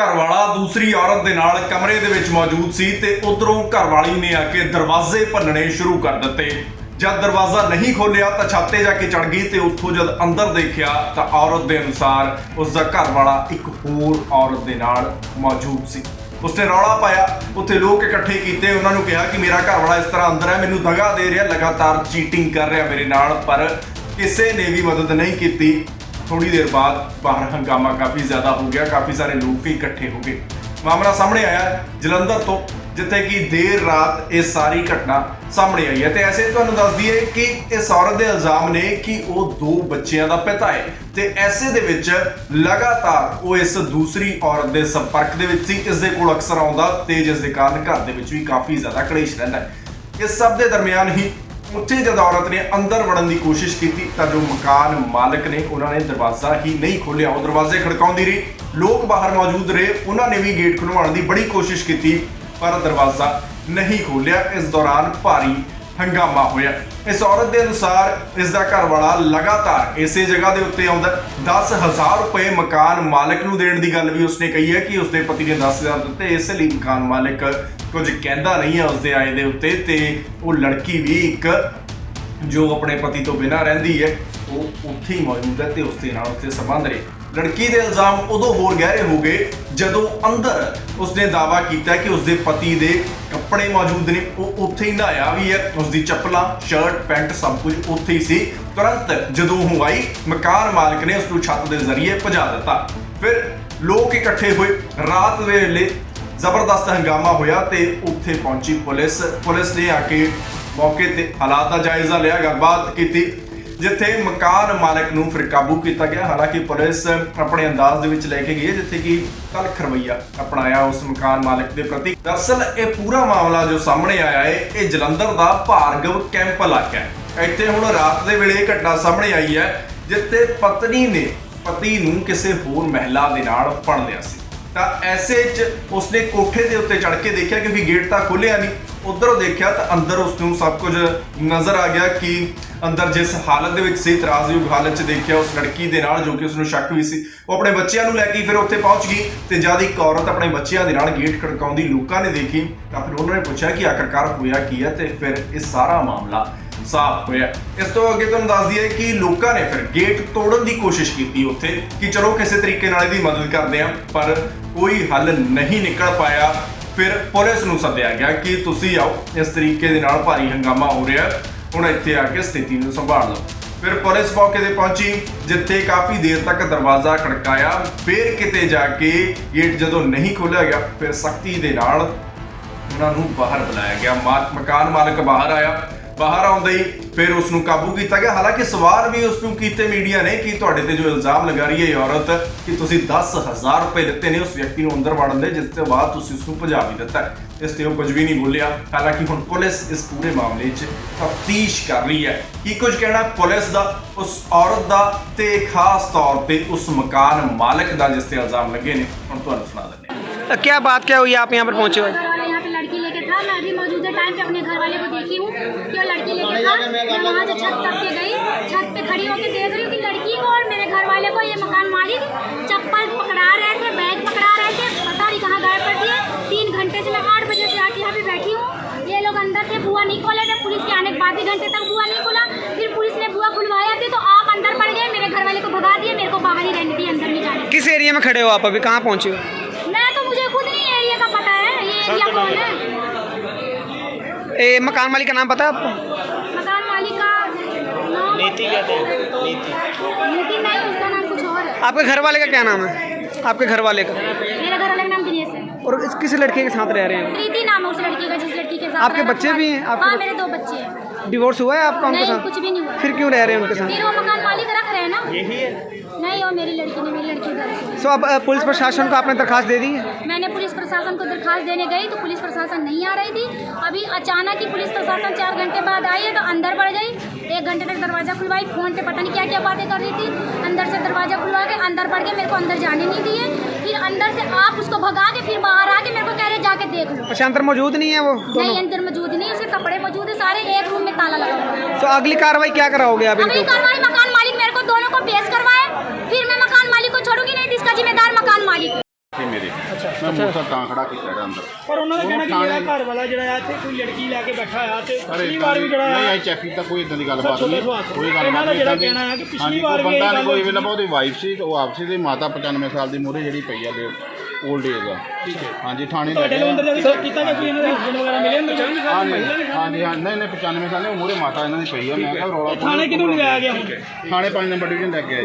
ਘਰਵਾਲਾ ਦੂਸਰੀ ਔਰਤ ਦੇ ਨਾਲ ਕਮਰੇ ਦੇ ਵਿੱਚ ਮੌਜੂਦ ਸੀ ਤੇ ਉਧਰੋਂ ਘਰਵਾਲੀ ਨੇ ਆ ਕੇ ਦਰਵਾਜ਼ੇ ਭੰਨਣੇ ਸ਼ੁਰੂ ਕਰ ਦਿੱਤੇ। ਜਦ ਦਰਵਾਜ਼ਾ ਨਹੀਂ ਖੋਲਿਆ ਤਾਂ ਛਾਤੇ ਜਾ ਕੇ ਚੜ ਗਈ ਤੇ ਉੱਥੋਂ ਜਦ ਅੰਦਰ ਦੇਖਿਆ ਤਾਂ ਔਰਤ ਦੇ ਅਨੁਸਾਰ ਉਸ ਦਾ ਘਰਵਾਲਾ ਇੱਕ ਹੋਰ ਔਰਤ ਦੇ ਨਾਲ ਮੌਜੂਦ ਸੀ। ਉਸਨੇ ਰੌਲਾ ਪਾਇਆ। ਉੱਥੇ ਲੋਕ ਇਕੱਠੇ ਕੀਤੇ। ਉਹਨਾਂ ਨੂੰ ਕਿਹਾ ਕਿ ਮੇਰਾ ਘਰਵਾਲਾ ਇਸ ਤਰ੍ਹਾਂ ਅੰਦਰ ਹੈ, ਮੈਨੂੰ ਦਗਾ ਦੇ ਰਿਹਾ, ਲਗਾਤਾਰ ਚੀਟਿੰਗ ਕਰ ਰਿਹਾ ਮੇਰੇ ਨਾਲ, ਪਰ ਕਿਸੇ ਨੇ ਵੀ ਮਦਦ ਨਹੀਂ ਕੀਤੀ। ਥੋੜੀ ਦੇਰ ਬਾਅਦ ਬਾਹਰ ਹੰਗਾਮਾ ਕਾਫੀ ਜ਼ਿਆਦਾ ਹੋ ਗਿਆ, ਕਾਫੀ ਸਾਰੇ ਲੋਕ ਇਕੱਠੇ ਹੋ ਗਏ। ਮਾਮਲਾ ਸਾਹਮਣੇ ਆਇਆ, ਜਲੰਧਰ ਤੋਂ, ਜਿੱਥੇ ਕਿ ਦੇਰ ਰਾਤ ਇਹ ਸਾਰੀ ਘਟਨਾ ਸਾਹਮਣੇ ਆਈ ਹੈ। ਤੇ ਐਸੇ ਤੁਹਾਨੂੰ ਦੱਸ ਦਈਏ ਕਿ ਇਸ ਔਰਤ ਦੇ ਇਲਜ਼ਾਮ ਨੇ ਕਿ ਉਹ ਦੋ ਬੱਚਿਆਂ ਦਾ ਪਿਤਾ ਹੈ। ਤੇ ਐਸੇ ਦੇ ਵਿੱਚ ਲਗਾਤਾਰ ਉਹ ਇਸ ਦੂਸਰੀ ਔਰਤ ਦੇ ਸੰਪਰਕ ਦੇ ਵਿੱਚ ਸੀ। ਇਸ ਦੇ ਕੋਲ ਅਕਸਰ ਆਉਂਦਾ, ਤੇ ਜਿਸ ਦੇ ਕਾਰਨ ਘਰ ਦੇ ਵਿੱਚ ਵੀ ਕਾਫੀ ਜ਼ਿਆਦਾ ਕਲੇਸ਼ ਰਹਿੰਦਾ ਹੈ। ਇਸ ਸਭ ਦੇ ਦਰਮਿਆਨ ਹੀ ਉੱਥੇ ਜਦ ਔਰਤ ਨੇ ਅੰਦਰ ਵੜਨ ਦੀ ਕੋਸ਼ਿਸ਼ ਕੀਤੀ ਤਾਂ ਜੋ ਮਕਾਨ ਮਾਲਕ ਨੇ ਉਹਨਾਂ ਨੇ ਦਰਵਾਜ਼ਾ ਹੀ ਨਹੀਂ ਖੋਲ੍ਹਿਆ, ਉਹ ਦਰਵਾਜ਼ੇ ਖੜਕਾਉਂਦੀ ਰਹੀ। ਲੋਕ ਬਾਹਰ ਮੌਜੂਦ ਰਹੇ, ਉਹਨਾਂ ਨੇ ਵੀ ਗੇਟ ਖੁਲਵਾਉਣ ਦੀ ਬੜੀ ਕੋਸ਼ਿਸ਼ ਕੀਤੀ, ਪਰ ਦਰਵਾਜ਼ਾ ਨਹੀਂ ਖੋਲ੍ਹਿਆ। ਇਸ ਦੌਰਾਨ ਭਾਰੀ ਹੰਗਾਮਾ ਹੋਇਆ। ਇਸ ਔਰਤ ਦੇ ਅਨੁਸਾਰ ਇਸ ਦਾ ਘਰ ਵਾਲਾ ਲਗਾਤਾਰ ਇਸੇ ਜਗ੍ਹਾ ਦੇ ਉੱਤੇ ਆਉਂਦਾ 10000 ਰੁਪਏ ਮਕਾਨ ਮਾਲਕ ਨੂੰ ਦੇਣ ਦੀ ਗੱਲ ਵੀ ਉਸਨੇ ਕਹੀ ਹੈ ਕਿ ਉਸਦੇ ਪਤੀ ਨੇ 10000 ਦਿੱਤੇ, ਇਸ ਲਈ ਮਕਾਨ ਮਾਲਕ ਕੁਝ ਕਹਿੰਦਾ ਨਹੀਂ ਹੈ ਉਸਦੇ ਆਏ ਦੇ ਉੱਤੇ ਤੇ ਉਹ ਲੜਕੀ ਵੀ ਇੱਕ ਜੋ ਆਪਣੇ ਪਤੀ ਤੋਂ ਬਿਨਾਂ ਰਹਿੰਦੀ ਹੈ, ਉਹ ਉੱਥੇ ਹੀ ਮੌਜੂਦ ਹੈ ਤੇ ਉਸਦੇ ਨਾਲ ਉਸਦੇ ਸੰਬੰਧ ਨੇ। ਲੜਕੀ ਦੇ ਇਲਜ਼ਾਮ ਉਦੋਂ ਹੋਰ ਗਹਿਰੇ ਹੋ ਗਏ ਜਦੋਂ ਅੰਦਰ ਉਸਨੇ ਦਾਵਾ ਕੀਤਾ ਕਿ ਉਸਦੇ ਪਤੀ ਦੇ ਕੱਪੜੇ ਮੌਜੂਦ ਨੇ, ਉਹ ਉੱਥੇ ਹੀ ਨਹਾਇਆ ਵੀ ਹੈ। ਉਸਦੀ ਚੱਪਲਾਂ ਸ਼ਰਟ ਪੈਂਟ ਸਭ ਕੁਝ ਉੱਥੇ ਹੀ ਸੀ। ਤੁਰੰਤ ਜਦੋਂ ਉਹ ਆਈ, ਮਕਾਨ ਮਾਲਕ ਨੇ ਉਸ ਨੂੰ ਛੱਤ ਦੇ ਜ਼ਰੀਏ ਭਜਾ ਦਿੱਤਾ। ਫਿਰ ਲੋਕ ਇਕੱਠੇ ਹੋਏ। ਰਾਤ ਦੇ ਵੇਲੇ ਜ਼ਬਰਦਸਤ ਹੰਗਾਮਾ ਹੋਇਆ ਤੇ ਉੱਥੇ ਪਹੁੰਚੀ ਪੁਲਿਸ। ਪੁਲਿਸ ਨੇ ਆ ਕੇ ਮੌਕੇ ਤੇ ਹਾਲਾਤ ਦਾ ਜਾਇਜ਼ਾ ਲਿਆ, ਗੱਲਬਾਤ ਕੀਤੀ, ਜਿੱਥੇ ਮਕਾਨ ਮਾਲਕ ਨੂੰ ਫਿਰ ਕਾਬੂ ਕੀਤਾ ਗਿਆ। ਹਾਲਾਂਕਿ ਪੁਲਿਸ ਆਪਣੇ ਅੰਦਾਜ਼ ਦੇ ਵਿੱਚ ਲੈ ਕੇ ਗਈ ਹੈ, ਜਿੱਥੇ ਕਿ ਤਲਖ ਰਵਈਆ ਅਪਣਾਇਆ ਉਸ ਮਕਾਨ ਮਾਲਕ ਦੇ ਪ੍ਰਤੀ। ਦਰਅਸਲ ਇਹ ਪੂਰਾ ਮਾਮਲਾ ਜੋ ਸਾਹਮਣੇ ਆਇਆ ਹੈ, ਇਹ ਜਲੰਧਰ ਦਾ ਭਾਰਗਵ ਕੈਂਪ ਇਲਾਕਾ ਹੈ। ਇੱਥੇ ਹੁਣ ਰਾਤ ਦੇ ਵੇਲੇ ਇਹ ਘਟਨਾ ਸਾਹਮਣੇ ਆਈ ਹੈ, ਜਿੱਥੇ ਪਤਨੀ ਨੇ, ਪਤੀ ਨੂੰ ਕਿਸੇ ਹੋਰ ਮਹਿਲਾ ਦੇ ਨਾਲ ਫੜ ਲਿਆ ਸੀ। ਤਾਂ ਐਸੇ 'ਚ ਉਸਨੇ ਕੋਠੇ ਦੇ ਉੱਤੇ ਚੜ ਕੇ ਦੇਖਿਆ ਕਿਉਂਕਿ ਗੇਟ ਤਾਂ ਖੁੱਲਿਆ ਨਹੀਂ ਉਧਰੋਂ ਦੇਖਿਆ ਤਾਂ ਅੰਦਰ ਉਸ ਨੂੰ ਸਭ ਕੁਝ ਨਜ਼ਰ ਆ ਗਿਆ ਕਿ ਅੰਦਰ ਜਿਸ ਹਾਲਤ ਦੇ ਵਿੱਚ ਸੀ ਤਰਾਜ਼ਯੋਗ ਹਾਲਤ 'ਚ ਦੇਖਿਆ ਉਸ ਲੜਕੀ ਦੇ ਨਾਲ ਜੋ ਕਿ ਉਸ ਨੂੰ ਸ਼ੱਕ ਵੀ ਸੀ। ਉਹ ਆਪਣੇ ਬੱਚਿਆਂ ਨੂੰ ਲੈ ਕੇ ਫਿਰ ਉੱਥੇ ਪਹੁੰਚ ਗਈ ਤੇ ਜਦ ਇੱਕ ਔਰਤ ਆਪਣੇ ਬੱਚਿਆਂ ਦੇ ਨਾਲ ਗੇਟ ਖੜਕਾਉਂਦੀ ਲੋਕਾਂ ਨੇ ਦੇਖੀ ਤਾਂ ਫਿਰ ਉਹਨਾਂ ਨੇ ਪੁੱਛਿਆ ਕਿ ਆਖਰਕਾਰ ਹੋਇਆ ਕੀ ਹੈ ਤੇ ਫਿਰ ਇਹ ਸਾਰਾ ਮਾਮਲਾ ਸਾਫ਼ ਹੋਇਆ। ਇਸ ਤੋਂ ਅੱਗੇ ਤੁਹਾਨੂੰ ਦੱਸ ਦਈਏ ਕਿ ਲੋਕਾਂ ਨੇ ਫਿਰ ਗੇਟ ਤੋੜਨ ਦੀ ਕੋਸ਼ਿਸ਼ ਕੀਤੀ ਉੱਥੇ ਕਿ ਚਲੋ ਕਿਸੇ ਤਰੀਕੇ ਨਾਲ ਇਹਦੀ ਮਦਦ ਕਰਦੇ ਹਾਂ, ਪਰ ਕੋਈ ਹੱਲ ਨਹੀਂ ਨਿਕਲ ਪਾਇਆ। ਫਿਰ ਪੁਲਿਸ ਨੂੰ ਸੱਦਿਆ ਗਿਆ ਕਿ ਤੁਸੀਂ ਆਓ, ਇਸ ਤਰੀਕੇ ਦੇ ਨਾਲ ਭਾਰੀ ਹੰਗਾਮਾ ਹੋ ਰਿਹਾ ਹੁਣ ਇੱਥੇ ਆ ਕੇ ਸਥਿਤੀ ਨੂੰ ਸੰਭਾਲ ਲਓ। ਫਿਰ ਪੁਲਿਸ ਮੌਕੇ ਤੇ ਪਹੁੰਚੀ, ਜਿੱਥੇ ਕਾਫੀ ਦੇਰ ਤੱਕ ਦਰਵਾਜ਼ਾ ਖੜਕਾਇਆ। ਫਿਰ ਕਿਤੇ ਜਾ ਕੇ ਗੇਟ ਜਦੋਂ ਨਹੀਂ ਖੋਲ੍ਹਿਆ ਗਿਆ, ਫਿਰ ਸਖਤੀ ਦੇ ਨਾਲ ਉਹਨਾਂ ਨੂੰ ਬਾਹਰ ਬੁਲਾਇਆ ਗਿਆ। ਮਾ- ਮਕਾਨ ਮਾਲਕ ਬਾਹਰ ਆਇਆ। ਬਾਹਰ ਆਉਂਦੇ ਹੀ ਫਿਰ ਉਸ ਨੂੰ ਕਾਬੂ ਕੀਤਾ ਗਿਆ ਹਾਲਾਂਕਿ ਸਵਾਲ ਵੀ ਉਸ ਨੂੰ ਕੀਤੇ ਮੀਡੀਆ ਨੇ ਕਿ ਤੁਹਾਡੇ ਤੇ ਜੋ ਇਲਜ਼ਾਮ ਲਗਾ ਰਹੀ ਹੈ ਇਹ ਔਰਤ ਕਿ ਤੁਸੀਂ 10000 ਰੁਪਏ ਦਿੱਤੇ ਨੇ ਉਸ ਵਿਅਕਤੀ ਨੂੰ ਅੰਦਰ ਵੜਨ ਦੇ ਜਿਸ ਤੋਂ ਬਾਅਦ ਤੁਸੀਂ ਉਸ ਨੂੰ ਭਜਾ ਵੀ ਦਿੱਤਾ ਹੈ। ਇਸ ਤੇ ਉਹ ਕੁਝ ਵੀ ਨਹੀਂ ਬੋਲਿਆ ਹਾਲਾਂਕਿ ਹੁਣ ਪੁਲਿਸ ਇਸ ਪੂਰੇ ਮਾਮਲੇ 'ਚ ਤਫਤੀਸ਼ ਕਰ ਰਹੀ ਹੈ ਕੀ ਕੁਝ ਕਹਿਣਾ ਪੁਲਿਸ ਦਾ ਉਸ ਔਰਤ ਦਾ ਤੇ ਖਾਸ ਤੌਰ ਤੇ ਉਸ ਮਕਾਨ ਮਾਲਕ ਦਾ ਜਿਸ ਤੇ ਇਲਜ਼ਾਮ ਲੱਗੇ ਨੇ ਹੁਣ ਤੁਹਾਨੂੰ ਸੁਣਾ ਦਿੰਦੇ ਹਾਂ तो क्या बात क्या हुई आप यहाँ पर पहुँचे हुए घर वाला यहाँ पे लड़की लेके था मैं अभी मौजूदा टाइम पे अपने घर वाले को देखी हूँ वो था मैं वहाँ से छत तक के गई छत पे खड़ी होकर देख रही हूँ कि लड़की को और मेरे घर वाले को ये मकान मालिक चप्पल पकड़ा रहे थे बैग पकड़ा रहे थे पता नहीं कहाँ गायब कर दिए तीन घंटे से मैं आठ बजे से आके यहाँ पे बैठी हूँ। ये लोग अंदर थे बुआ नहीं खोले थे पुलिस के आने के बाद ही घंटे तक बुआ नहीं खुला। फिर पुलिस ने बुआ खुलवाया थी तो आप अंदर पड़ गए मेरे घर वाले को भगा दिए मेरे को बाहर ही रहने दिए अंदर नहीं जाने। किस एरिया में खड़े हो आप अभी? कहाँ पहुँचे हो? मैं तो मुझे खुद नहीं एरिया का पता है ये एरिया कौन है? ए, मकान मालिक का नाम पता है आपको मकान मालिक का नाम नीति कहते हैं नीति। नीति नहीं उसका नाम कुछ और है। आपके घर वाले का क्या नाम है? आपके घर वाले का। मेरे घर वाले का नाम दिनेश है। और इस किस लड़के के साथ रह रहे हैं? प्रीति नाम है उस लड़की का जिस लड़की के साथ आपके बच्चे भी हैं? आपके हाँ मेरे दो बच्चे हैं। डिवोर्स हुआ है आपका उनके साथ? कुछ भी नहीं हुआ। फिर क्यों रह रहे हैं उनके साथ? फिर वो मकान मालिक रख रहे हैं ना। यही है। नहीं वो मेरी लड़की ने मेरी लड़की से सो अब पुलिस प्रशासन को आपने दरखास्त दे दी है? मैंने पुलिस प्रशासन को दरखास्त देने गई तो पुलिस प्रशासन नहीं आ रही थी। अभी अचानक ही पुलिस प्रशासन चार घंटे बाद आई है तो अंदर बढ़ गई। एक घंटे तक दरवाज़ा खुलवाई फ़ोन पे पता नहीं क्या क्या बातें कर रही थी। अंदर से दरवाज़ा खुलवा के अंदर पड़ के मेरे को अंदर जाने नहीं दिए। फिर अंदर से आप उसको भगा के फिर बाहर आके मेरे को कह रहे जाके देख लो। अच्छा अंदर मौजूद नहीं है वो नहीं अंदर मौजूद नहीं उसके कपड़े मौजूद है सारे एक रूम में ताला लगा तो अगली कार्रवाई क्या कराओगे आप अगली कार्रवाई ਮੈਂ ਮੋਟਰ ਤਾਂ ਖੜਾ ਕੀਤਾ ਇਹਦੇ ਅੰਦਰ। ਪਰ ਉਹਨਾਂ ਦਾ ਉਹ ਕਹਿਣਾ ਕਿ ਥਾਣੇ- ਜਿਹੜਾ ਘਰ ਵਾਲਾ ਜਿਹੜਾ ਆ ਇੱਥੇ ਕੋਈ ਲੜਕੀ ਲੈ ਕੇ ਬੈਠਾ ਆ ਤੇ ਪਰ ਪਿਛਲੀ ਏਦਾਂ ਵਾਰ ਵੀ ਦੀ- ਜਿਹੜਾ ਨਹੀਂ ਆ ਆਈ ਚੈੱਕ ਕੀਤਾ ਕੋਈ ਇਦਾਂ ਦੀ ਗੱਲਬਾਤ ਛੋਟੇ ਨਹੀਂ। ਸੁਭਾਅ ਕੋਈ ਇਹਨਾਂ ਗੱਲਬਾਤ ਦਾ ਨਹੀਂ ਜਿਹੜਾ ਏਦਾਂ ਦੀ। ਕਹਿਣਾ ਹੈ ਕਿ ਪਿਛਲੀ ਹਾਂਜੀ, ਵਾਰ ਕੋਈ ਵੀ ਇਹ ਬੰਦਾ ਗੱਲ ਨਹੀਂ ਕੋਈ ਹੋਈ ਵੇਲਾ ਉਹਦੀ ਵਾਈਫ ਸੀ ਤੇ ਉਹ ਆਪਸੀ ਦੀ ਮਾਤਾ 95 ਸਾਲ ਦੀ ਮੋਰੇ ਜਿਹੜੀ ਪਈ ਆ 올ਡ ਏਜ ਆ। ਠੀਕ ਹੈ। ਹਾਂਜੀ ਥਾਣੇ ਲੈ ਤੁਹਾਡੇ ਗਏ। ਨੂੰ ਆ। ਅੰਦਰ ਜਾ ਕੇ check ਕੀਤਾ ਗਿਆ ਕਿ ਇਹਨਾਂ ਦੇ ਹਸਬੰਡ ਵਗੈਰਾ ਮਿਲੇ ਅੰਦਰ? ਹਾਂਜੀ ਹਾਂਜੀ ਹਾਂ ਨਹੀਂ ਨਹੀਂ 95 ਸਾਲ ਦੇ ਮੋਰੇ ਮਾਤਾ ਇਹਨਾਂ ਦੀ ਪਈ ਆ। ਮੈਂ ਕਿਹਾ ਰੌਲਾ ਥਾਣੇ ਕਿਹਨੂੰ ਲਿਜਾਇਆ ਗਿਆ ਹੁਣ? ਥਾਣੇ 5 ਨੰਬਰ ਡਿਵੀਜ਼ਨ ਲੈ ਕੇ ਆਏ।